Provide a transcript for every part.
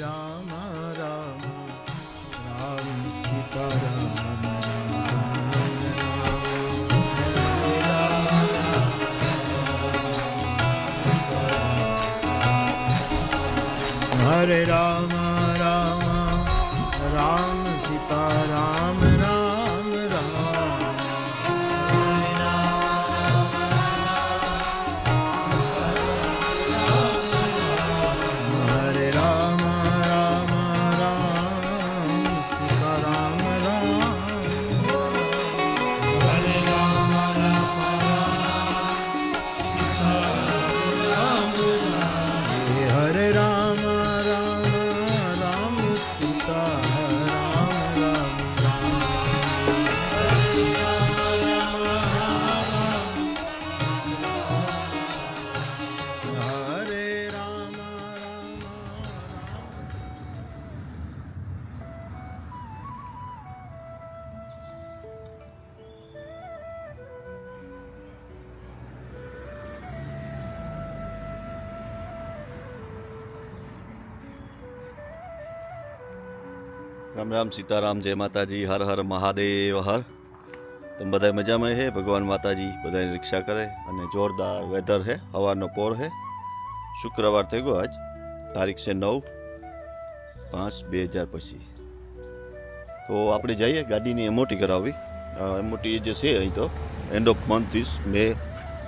રામ રામ રામ સીતા રામ રામ સીતારામ, જય માતાજી, હર હર મહાદેવ, હર. તમે બધા મજામાં હે? ભગવાન માતાજી બધાની રિક્ષા કરે અને જોરદાર વેધર હે, હવાનો પોર હે. શુક્રવાર થઈ ગયો આજ. તારીખ છે નવ પાંચ બે હજાર પછી તો આપણે જઈએ ગાડીની એમોટી કરાવવી. એમોટી જે છે અહીં તો એન્ડ ઓફ મંથ ઇસ મે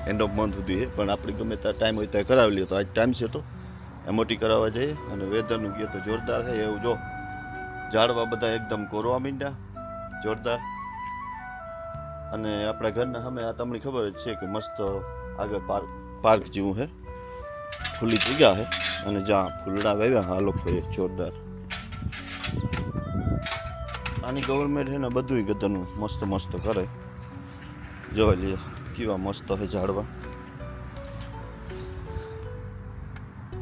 એન્ડ ઓફ મંથ સુધી છે પણ આપણે ગમે ત્યાં ટાઈમ હોય ત્યાં કરાવી લઈએ તો આજ ટાઈમ છે તો એમોટી કરાવવા જઈએ અને વેધરનું કહે તો જોરદાર છે એવું જો ઝાડવા બધા એકદમ કોરવા માંડ્યા, જોરદાર. અને આપણા ઘરના સામે આ તમને ખબર જ છે કે મસ્ત આગળ પાર્ક પાર્ક જેવું છે. ખુલ્લી જગ્યા છે અને જ્યાં ફૂલડા વાવ્યા આ લોકોએ જોરદાર. આની ગવર્મેન્ટ છે ને બધું ગધનું મસ્ત મસ્ત કરે. જોવા લઈએ કેવા મસ્ત છે ઝાડવા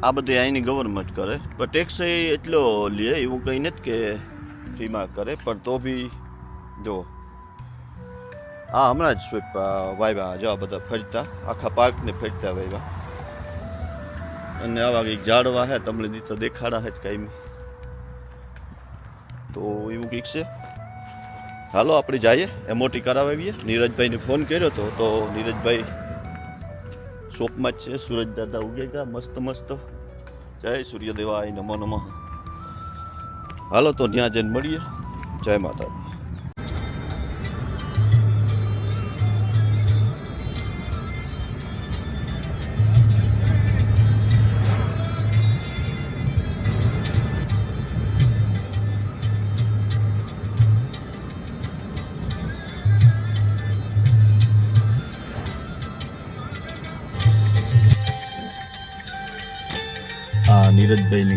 આ બધી અહીંની ગવર્મેન્ટ કરે. પણ ટેક્સ એ એટલો લે એવું કંઈ નથી કે ફ્રીમાં કરે, પણ તો બી જો. હા, હમણાં જ વાવ્યા જો બધા ફરતા. આખા પાર્કને ફરતા વાયવા. અને આવા કંઈક ઝાડવા હે, તમને દીધો દેખાડા હે કાંઈ તો એવું કંઈક છે. હાલો, આપણે જઈએ. એમઓટી કરાવી આવીએ. નીરજભાઈને ફોન કર્યો હતો તો નીરજભાઈ શોપમાં જ છે. સુરજ દાદા ઉગેગા મસ્ત મસ્ત. જય સૂર્યદેવાય નમો નમઃ. હાલો તો ત્યાં જઈને મળીએ. જય માતા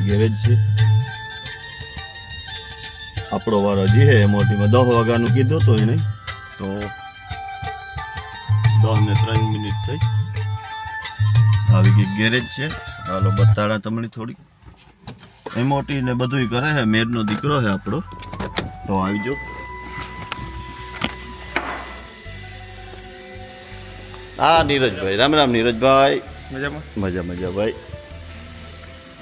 ગેરેજ છે. આપણો વાર હજી હે મોટીમાં દસ વાગ્યાનું કીધું તો એને. તો દસ ને ત્રણ મિનિટ થઈ. આવી ગઈ ગેરેજ છે. ચાલો બતાડા તમને થોડી. એમોટી ને બધું કરે છે મેરનો દીકરો છે આપણો. તો આવજો. હા નીરજભાઈ. રામ રામ નીરજભાઈ. મજામાં? મજા મજા ભાઈ.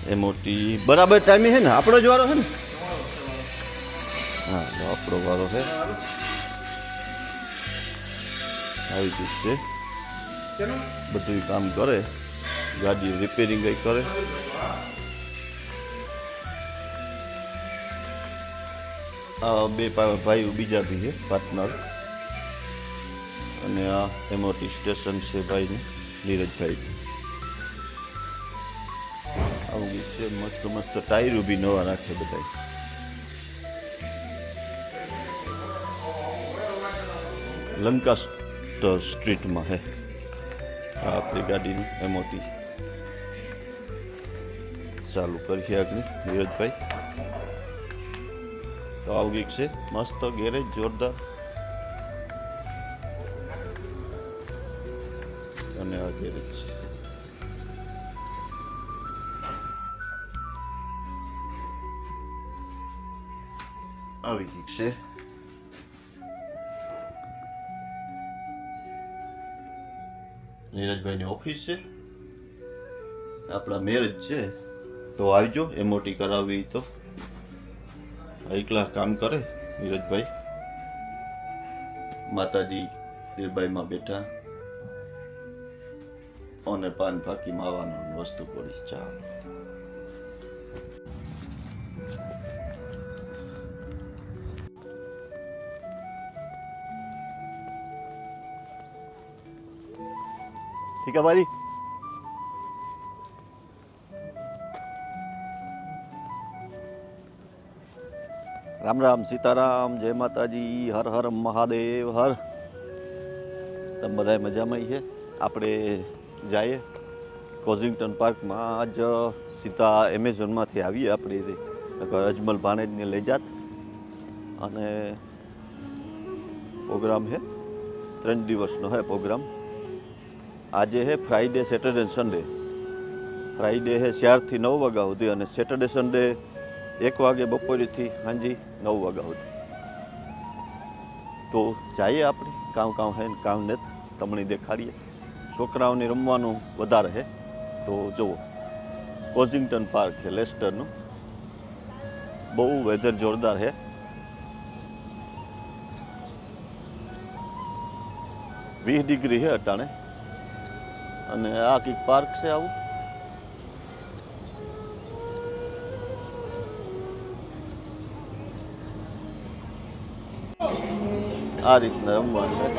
એ મોટી. બરાબર, ટાઈમે છે ને? આપણો જ વારો છે ને? હા આપણો વારો છે આવી ગયું છે. બધું કામ કરે. ગાડી રિપેરિંગ કંઈ કરે. આ બે ભાઈ બીજા બી છે પાર્ટનર અને આ એમઓટી સ્ટેશન છે ભાઈને, નીરજભાઈ. આવું છે મસ્ત મસ્ત ટાયર બી નવા રાખે બધા લંકા સ્ટ્રીટમાં હે. આ આપણી ગાડીની એમોટી ચાલુ કરીએ આગળ, નીરજભાઈ. તો આવું ગીક છે. મસ્ત ગેરેજ, જોરદાર. અને આ ગેરેજ. આવી ગઈ છે નીરજભાઈની ઓફિસ છે આપણા મેરેજ છે તો આવજો એમઓટી કરાવવી તો એકલા કામ કરે નીરજભાઈ માતાજી દેવભાઈમાં બેઠા અને પાન ફાકી માવાનું વસ્તુ પડી ચાલો Fica a buddy. Ram Ram Sitaram, જય માતાજી, હર હર મહાદેવ, હર. તમે બધા મજામાં છે આપણે જઈએ કોઝિંગટન પાર્કમાં. આજ સીતા એમેઝોનમાંથી આવીએ આપણે અજમલ ભાણેજને લઈ જાત. અને પ્રોગ્રામ હે? ત્રણ દિવસનો હે પ્રોગ્રામ. આજે હે ફ્રાઈડે સેટરડે સન્ડે ફ્રાઈડે હે ચારથી નવ વાગ્યા સુધી અને સેટરડે સન્ડે એક વાગે બપોરેથી સાંજી નવ વાગ્યા સુધી. તો જઈએ આપણે, કામ કામ હે કામ ને તમને દેખાડીએ. છોકરાઓને રમવાનું વધારે છે તો જુઓ કોઝિંગટન પાર્ક છે લેસ્ટરનું બહુ વેધર જોરદાર છે વીસ ડિગ્રી છે અટાણે. અને આ કંઈક પાર્ક છે આવું. આ રીતના રમવાનું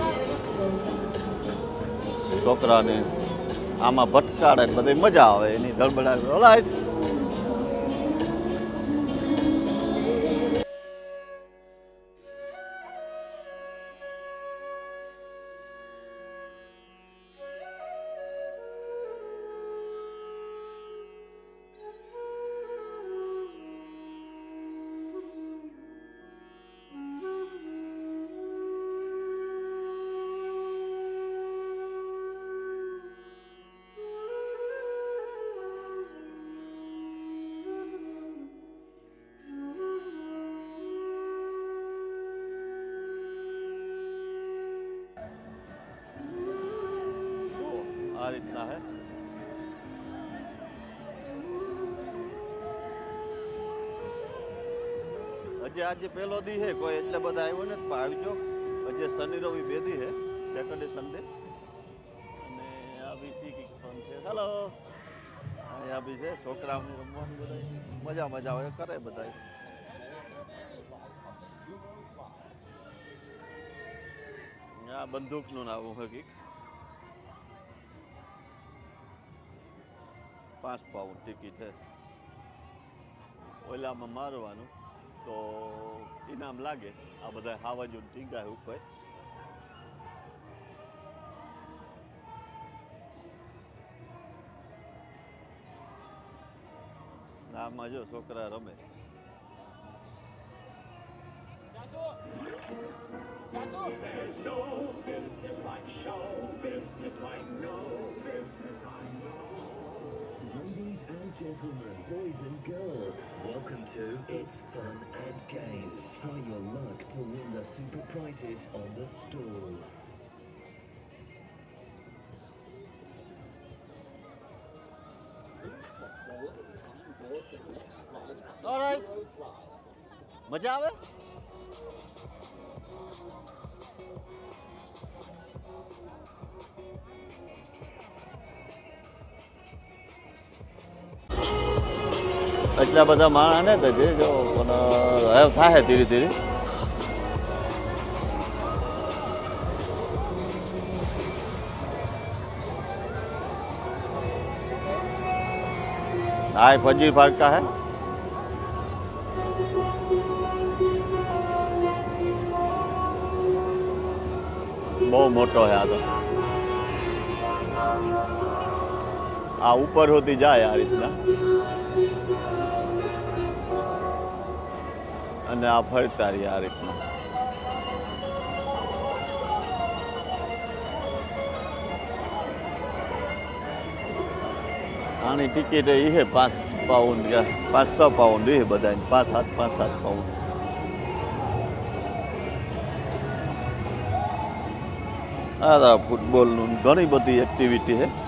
છોકરાને આમાં ભટકાડે બધી મજા આવે, એની ધડબડાટ ઓલાય રીતના હે હજી આજે પહેલો દી છે, કોઈ એટલે બધા આવ્યો ને પણ આવજો. હજી શનિ, રવિ બે દી છે સેટરડે સન્ડે અને આ બી સી કિક ફોન છે. હલો અહીંયા બી છે, છોકરાઓને રમવાનું બધા મજા મજા આવે, કરે બધા આ બંદૂકનું નામ હોય કંઈક. પાંચ પાઉન્ડ ટિકિટ છે. ઓલામાં મારવાનું, તો ઇનામ લાગે. આ બધા હાવાજુ ટીંગા ઉપર. આમાં જો છોકરા રમે. Ladies and gentlemen, boys and girls, welcome to It's Fun and Games. Try your luck to win the super prizes on the stall. Alright મજા આવે એટલા બધા માણસ ને કે જે જો હવે થાય ધીરે ધીરે. હા ફજીર ફાટકા હે. બહુ મોટો હે આ તો. આ ઉપર સુધી જાય આ રીતના. અને આ ફરતા રહી આ રીતના. આની ટિકિટ એ છે પાંચ પાઉન્ડ પાંચ છ પાઉન્ડ એ બધાની, પાંચ સાત પાંચ સાત પાઉન્ડ. આ ફૂટબોલનું ઘણી બધી એક્ટિવિટી છે.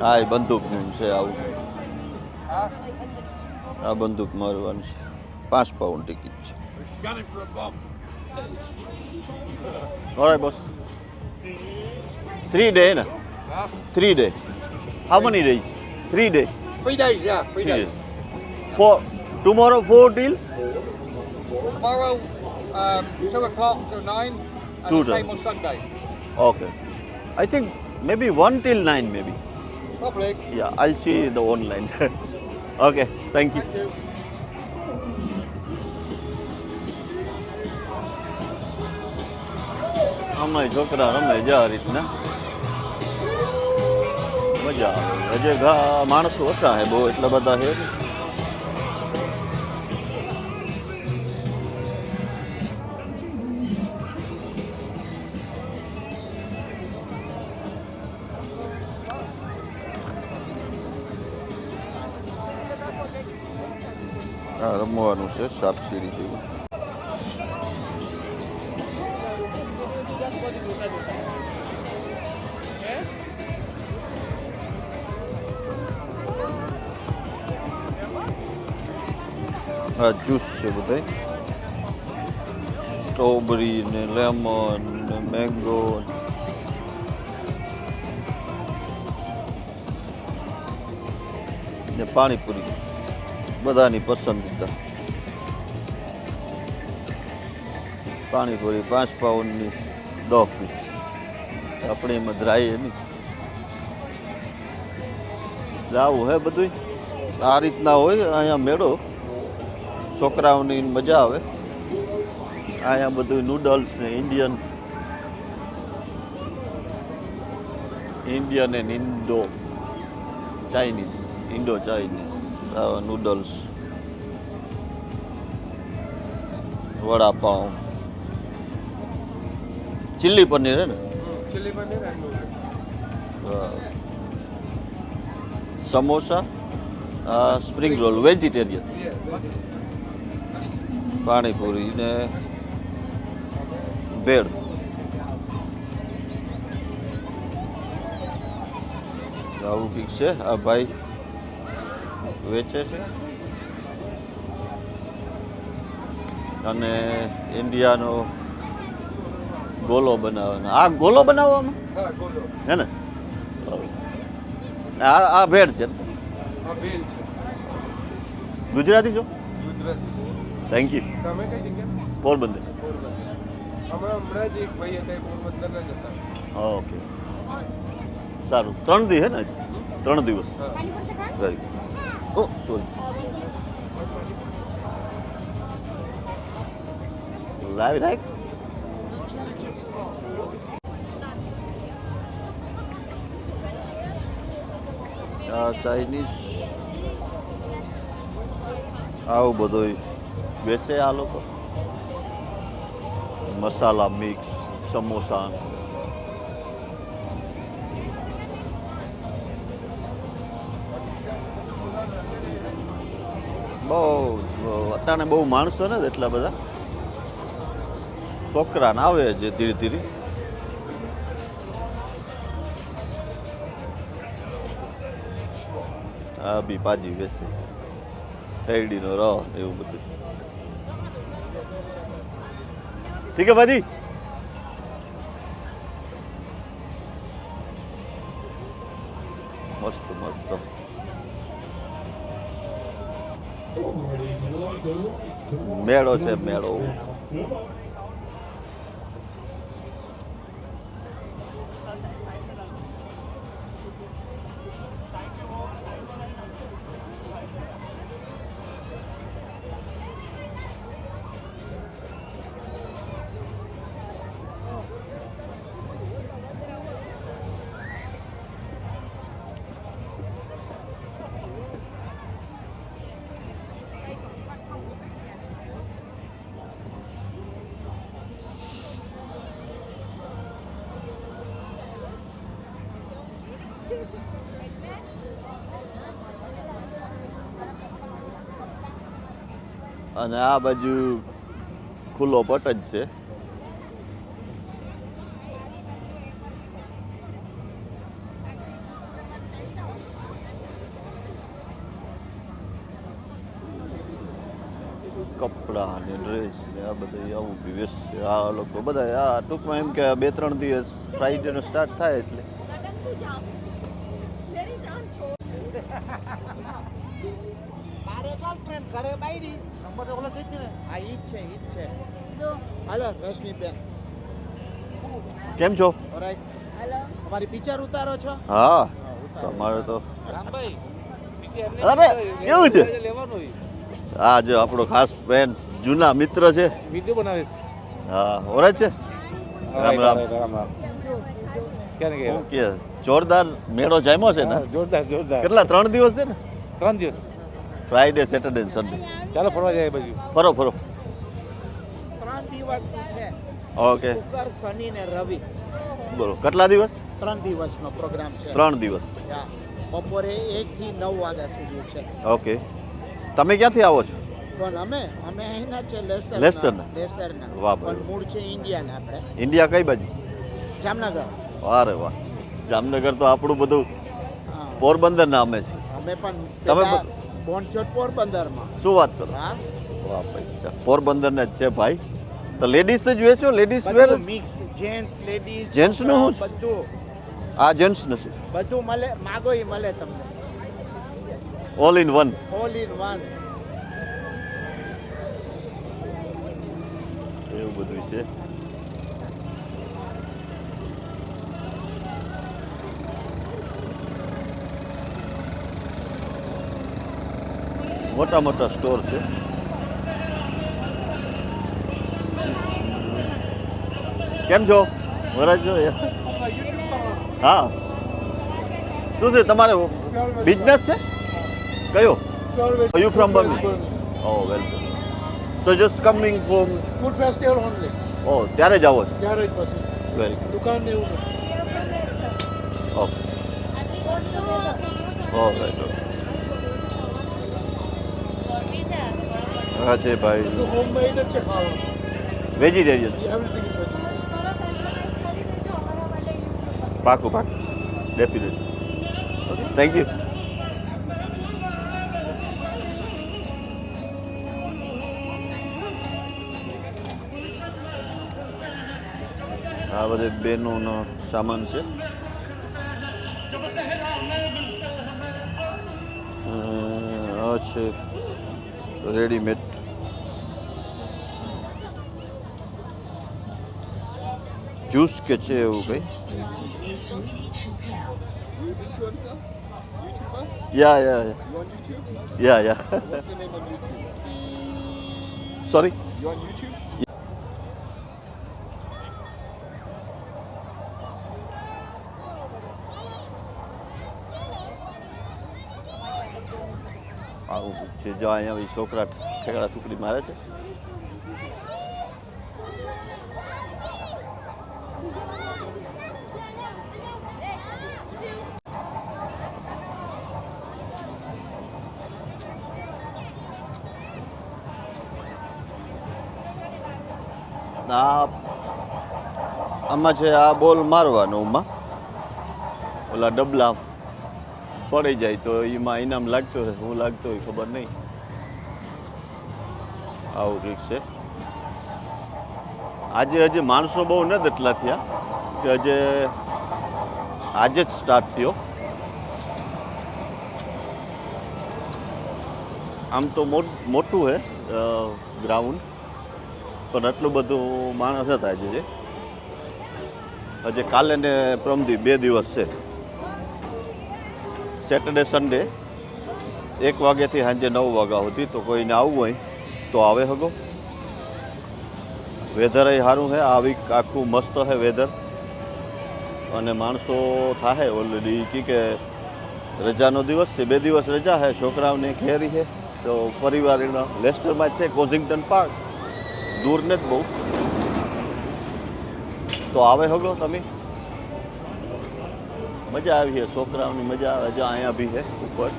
હા એ બંદૂકનું છે આવું આ બંદૂક મારવાનું છે પાંચ પાઉન્ડ ટિકિટ છે Alright, boss. Three day, na? Three day. How many days? Three day. Three days, yeah, three Three days. days. Four. Tomorrow four till. Tomorrow, um, two o'clock till nine, and Two the same days. on Sunday. Okay. I think maybe one till nine, maybe. Probably. Yeah, I'll see the online. okay. Thank you. Thank you. આમાં છોકરા રમે છે આ રીતના મજા આવે હજે ઘા માણસો ઓછા હે બહુ એટલા બધા હે રમવાનું છે સાપસીડી જેવું આ જ્યુસ છે બધાય સ્ટ્રોબેરી ને લેમન ને મેંગો ને પાણીપુરી બધાની પસંદીદા પાણીપુરી, પાંચ પાઉન્ડની દસ પીસ. આપણે એમાં ધ્રાઈએ નહીં. લાવું હે બધું આ રીતના હોય, અહીંયા મેળો. છોકરાઓની મજા આવે. અહીંયા બધું નૂડલ્સ ને Indian Indian and Indo Chinese Indo Chinese noodles vada pav. Chilli paneer હે ને. હા. Samosa spring roll vegetarian pani puri ને ભેળ આવું કંઈક છે આ ભાઈ વેચે છે અને ઇન્ડિયાનો ગોલો બનાવવાનો. આ ગોલો બનાવવામાં? હા, ગોલો. હે ને? આ આ ભેળ છે આ ભેલ છે. ગુજરાતી છો? ગુજરાતી છે. થેન્ક યુ તમે કઈ જગ્યા પોરબંદર. પોરબંદર હમણાં હમણાં જ એક ભાઈ હતા એ પોરબંદરના જ હતા. ઓકે. સારું. ત્રણ દી હે ને હજી? ત્રણ દિવસ. હા. વેરી ઓ સોરી લાવી રાખ. ચાઇનીઝ આવું બધું બેસે આ લોકો. મસાલા મિક્સ સમોસા. બહુ અત્યારે બહુ માણસો ને એટલા બધા. છોકરાને આવે છે ધીરે ધીરે. આ બી પાજી બેસે શેરડીનો રહ એવું બધું. ઠીક હે ભાજી મસ્ત મસ્ત. મેળો છે, મેળો. અને આ બાજુ ખુલ્લો પટ જ છે. કપડા ને ડ્રેસ ને આ બધા આવું બી વ્યસ્ત છે. આ લોકો બધા આ ટૂંકમાં એમ કે બે ત્રણ દિવસ ફ્રાઈડેનો સ્ટાર્ટ થાય એટલે. મારે ઘરે બાયડી. નંબર ઓલો થઈ ને હા ઈ જ છે ઈ જ છે. હાલો રશ્મિબેન. કેમ છો? Or right hello. અમારી પિક્ચર ઉતારો છો? હા. તમારે તો અરે કેવું છે? આ જો આપણો ખાસ ફ્રેન્ડ જૂના મિત્ર છે. વીડિયો હા ઓરે છે? રામ રામ. રામ રામ. કે જોરદાર મેળો જામ્યો છે ને? જોરદાર જોરદાર. કેટલા ત્રણ દિવસ છે ને? ત્રણ દિવસ. ફ્રાઈડે સેટરડે સન્ડે ચાલો ફરવા જાય બાજુ ફરો ફરો. ત્રણ દિવસ છે. ઓકે શુક્ર શનિ ને રવિ. બોલો કેટલા દિવસ? ત્રણ દિવસનો પ્રોગ્રામ છે. ત્રણ દિવસ. હા. બપોરે એક થી નવ વાગ્યા સુધી છે. ઓકે તમે ક્યાંથી આવો છો? પણ અમે અમે અહીંના છે લેસર લેસ્ટરના? લેસરના. વાહ પણ મૂળ છે ઇન્ડિયાના આપણે. ઇન્ડિયા કઈ બાજુ? જામનગર. અરે વાહ. જામનગર તો આપણું બધું હા. પોરબંદર ના અમે છે. અમે પણ તમે બોનચોટ પોરબંદરમાં શું વાત કરો? હા? વાહ ભાઈ પોરબંદર ને જ છે ભાઈ. તો લેડીઝ જ વેચો ladies wear mix gents ladies જેન્ટ્સનું શું બધું. આ જેન્ટ્સ શું? બધું મળે માગો એ મળે તમને. All in one all in one એવું બધું છે. મોટા મોટા સ્ટોર છે. કેમ છો? વરાજ હા. શું છે તમારે? બિઝનેસ છે? કયો? યુ ફ્રોમ બર્મી ઓ welcome so just coming from food festival only oh ત્યારે જ આવો છો? ત્યારે જ પછી. વેરી દુકાન ને એવું ઓકે ઓ રાઈટ હા છે ભાઈ. વેજીટેરિયન પાકું પાકું. ડેફિનેટલી થેન્ક યુ આ બધે બેનોનો સામાન છે. આ છે રેડીમેડ જ્યુસ કે છે એવું કંઈ Yeah, yeah, yeah. You on YouTube? જો અહીંયા છોકરા ઠેકડા છોકરી મારે છે. આ આમાં છે આ બોલ મારવાનો ઉમાં. ઓલા ડબલા પડી જાય તો એમાં ઇનામ લાગતો હોય, હું લાગતો હોય ખબર નહીં. આવું કંઈક છે. આજે હજી માણસો બહુ નથી એટલા થયા કે હજે આજે જ સ્ટાર્ટ થયો. આમ તો મોટ- છે ગ્રાઉન્ડ પણ આટલું બધું માણસ હતા આજે હજે કાલે ને પ્રમદી બે દિવસ છે. સેટરડે સન્ડે એક વાગ્યાથી સાંજે નવ વાગ્યા સુધી તો કોઈને આવવું હોય. તો આવે હગો. વેધર એ સારું છે આ વીક આખું મસ્ત છે વેધર અને માણસો થાય ઓલરેડી કી કે રજાનો દિવસ છે, બે દિવસ રજા છે છોકરાઓને ઘેરી છે તો પરિવાર એના લેસ્ટરમાં છે, કોઝિંગટન પાર્ક. દૂર ને જ બહુ. તો આવે હગો તમે. મજા આવી છે છોકરાઓની મજા આવે છે અહીંયા બી છે ઉપર.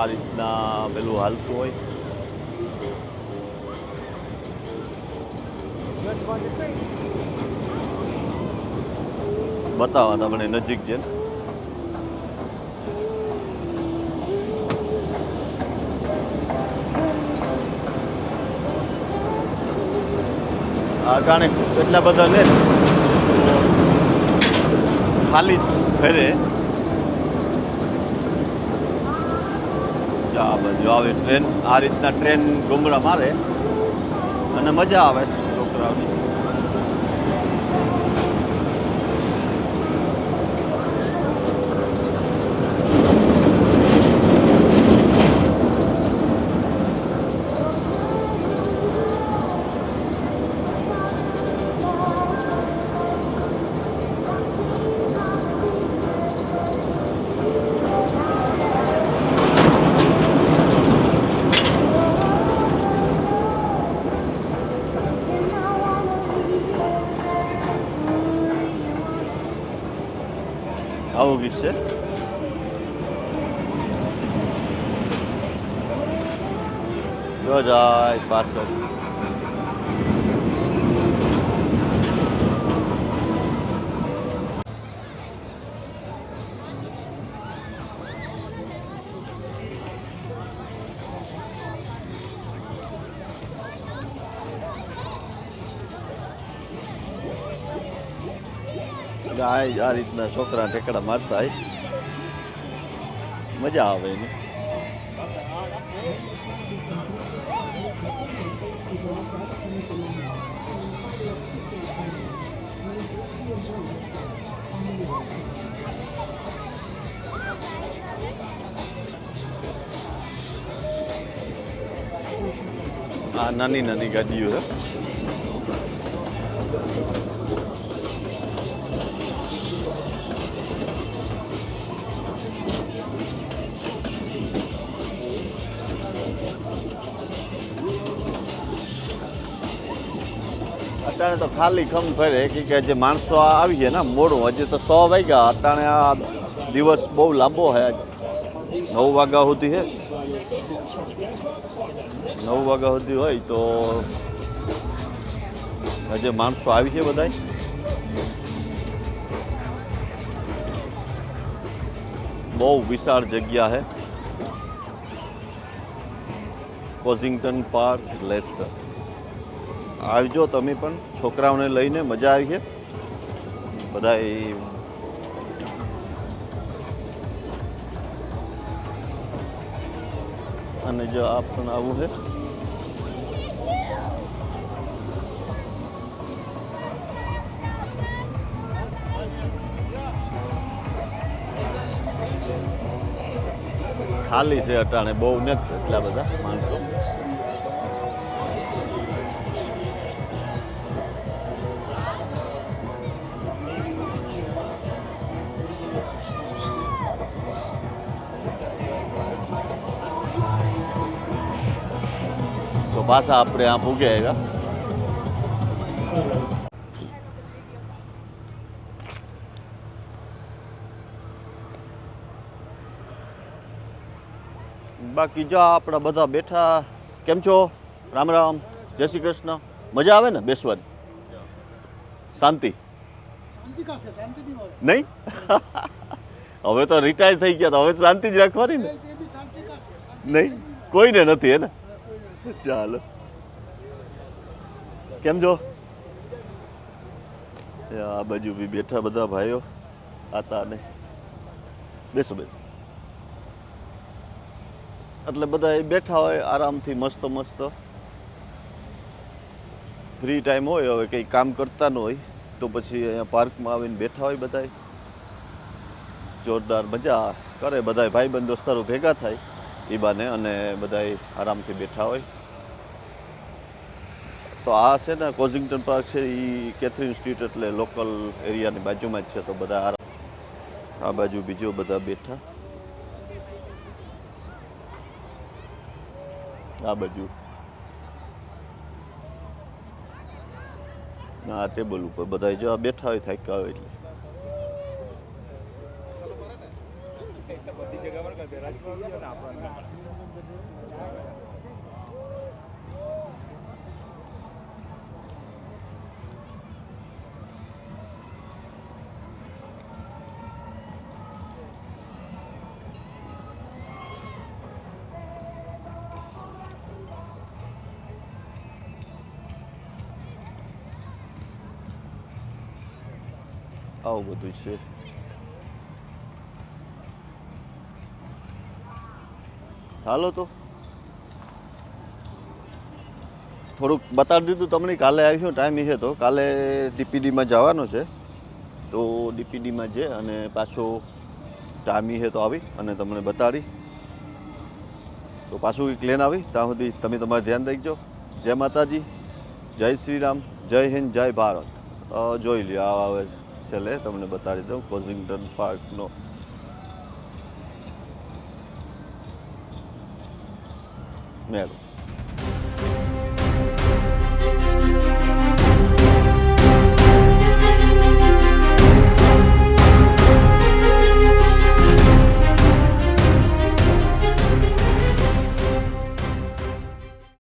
આ રીતના પેલું હાલતું હોય. બતાવવા તમને નજીક છે કારણે એટલા બધા લે ખાલી ફેરે. આ જો આવે ટ્રેન આ રીતના ટ્રેન ગુમરા મારે અને મજા આવે છોકરાઓની. ગાય આ રીતના છોકરા ઠેકડા મારતા મજા આવે એની. આ નાની નાની ગાડીઓ છે અટાણે તો ખાલી ખમ ફરે. કે કે જે માણસો આવી ગયા ને મોડું, હજી તો સો વાગ્યા. અટાણે આ દિવસ બહુ લાંબો છે આજ. નવ વાગ્યા સુધી છે નવ વાગ્યા સુધી હોય તો હજી માણસો આવી છે બધાય. બહુ વિશાળ જગ્યા છે કોઝિંગટન પાર્ક, લેસ્ટર. આવજો તમે પણ, છોકરાઓને લઈને મજા આવી છે. બધા અને જો આ પણ આવું છે. ખાલી છે અટાણે, બહુ નથી એટલા બધા માણસો. પાછા આપણે આ પૂગે આવ્યા બાકી જો આપણા બધા બેઠા કેમ છો? રામ રામ જય શ્રી કૃષ્ણ. મજા આવે ને બેસવાની? શાંતિ? શાંતિ શાંતિ નહીં હવે તો રિટાયર થઈ ગયા તો હવે શાંતિ જ રાખવાની ને? નહીં? કોઈને નથી હે ને? ચાલો. કેમ છો? આ બાજુ બી બેઠા બધા ભાઈઓ. આતા ને બેસો બેસો. એટલે બધા બેઠા હોય, આરામથી મસ્ત મસ્ત. ફ્રી ટાઈમ હોય, હવે કંઈ કામ કરતા ન હોય, તો પછી અહીંયા પાર્કમાં આવીને બેઠા હોય બધા જોરદાર મજા કરે બધા ભાઈબંધ દોસ્તારો ભેગા થાય. એ બાને અને બધા આરામથી બેઠા હોય. તો આ છે ને કોઝિંગટન પાર્ક છે એ કેથરીન સ્ટ્રીટ એટલે લોકલ એરિયાની બાજુમાં જ છે, તો બધા આરામ આ બાજુ બીજો બધા બેઠા. આ બાજુ. આ ટેબલ ઉપર બધા જો આ બેઠા હોય, થાક્યા હોય એટલે. Oh, Berali Guru and Abram. do. હાલો તો. થોડુંક બતાવી દીધું તમને, કાલે આવીશું, ટાઈમ એ છે તો. કાલે ડીપીડીમાં જવાનો છે. તો ડીપીડીમાં જે અને પાછો ટાઈમ એ તો આવી અને તમને બતાડી. તો પાછું એક લેન આવી, ત્યાં સુધી તમે તમારું ધ્યાન રાખજો. જય માતાજી, જય શ્રી રામ, જય હિન્દ, જય ભારત. જોઈ લ્યો આવે છેલ્લે, તમને બતાડી દઉં. કોઝિંગટન પાર્કનો મેળો